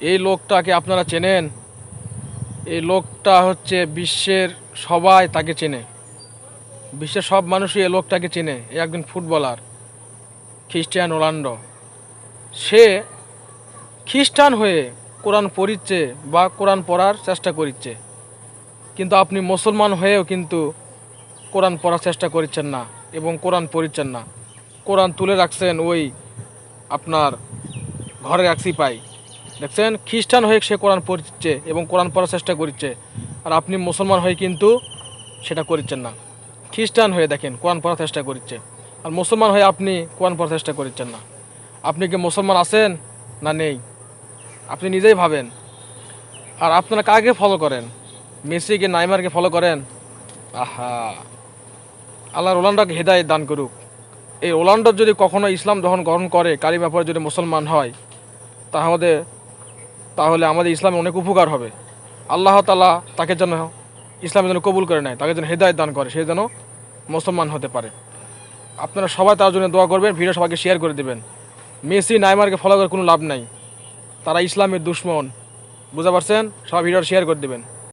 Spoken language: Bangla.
এই লোকটাকে আপনারা চেনেন? এই লোকটা হচ্ছে বিশ্বের সবাই তাকে চেনে। বিশ্বের সব মানুষই এই লোকটাকে চেনে, এ একজন ফুটবলার খ্রিস্টিয়ান রোনাল্ডো সে খ্রিস্টান হয়ে কোরআন পড়িচ্ছে বা কোরআন পড়ার চেষ্টা করিচ্ছে। কিন্তু আপনি মুসলমান হয়েও কিন্তু কোরআন পড়ার চেষ্টা করছেন না এবং কোরআন পড়িচ্ছেন না। কোরআন তুলে রাখছেন ওই আপনার ঘরে রাখছি পাই দেখছেন? খ্রিস্টান হয়ে সে কোরআন পড়ছে এবং কোরআন পড়ার চেষ্টা করছে। আর আপনি মুসলমান হয়ে কিন্তু সেটা করছেন না। খ্রিস্টান হয়ে দেখেন, কোরআন পড়ার চেষ্টা করছে। আর মুসলমান হয়ে আপনি কোরআন পড়ার চেষ্টা করছেন না। আপনি কি মুসলমান আছেন? না নেই। আপনি নিজেই ভাবেন। আর আপনারা কাকে ফলো করেন? মেসিকে নাইমারকে ফলো করেন? আহা! আল্লাহ রোলান্ডোকে হেদায় দান করুক। এই রোলান্ডো যদি কখনো ইসলাম যখন গ্রহণ করে কারি ব্যাপারে যদি মুসলমান হয়, তাহলে তাহলে আমাদের ইসলামে অনেক উপকার হবে। আল্লাহ তালা তাকে যেন ইসলামে যেন কবুল করে নেয়, তাকে যেন হেদায়ত দান করে, সে যেন মুসলমান হতে পারে। আপনারা সবাই তার জন্য দোয়া করবেন, ভিডিও সবাইকে শেয়ার করে দেবেন। মেসি, নাইমারকে ফলো করে কোনো লাভ নাই। তারা ইসলামের দুশ্মন। বুঝতে পারছেন? সবাই ভিডিওটা শেয়ার করে দেবেন।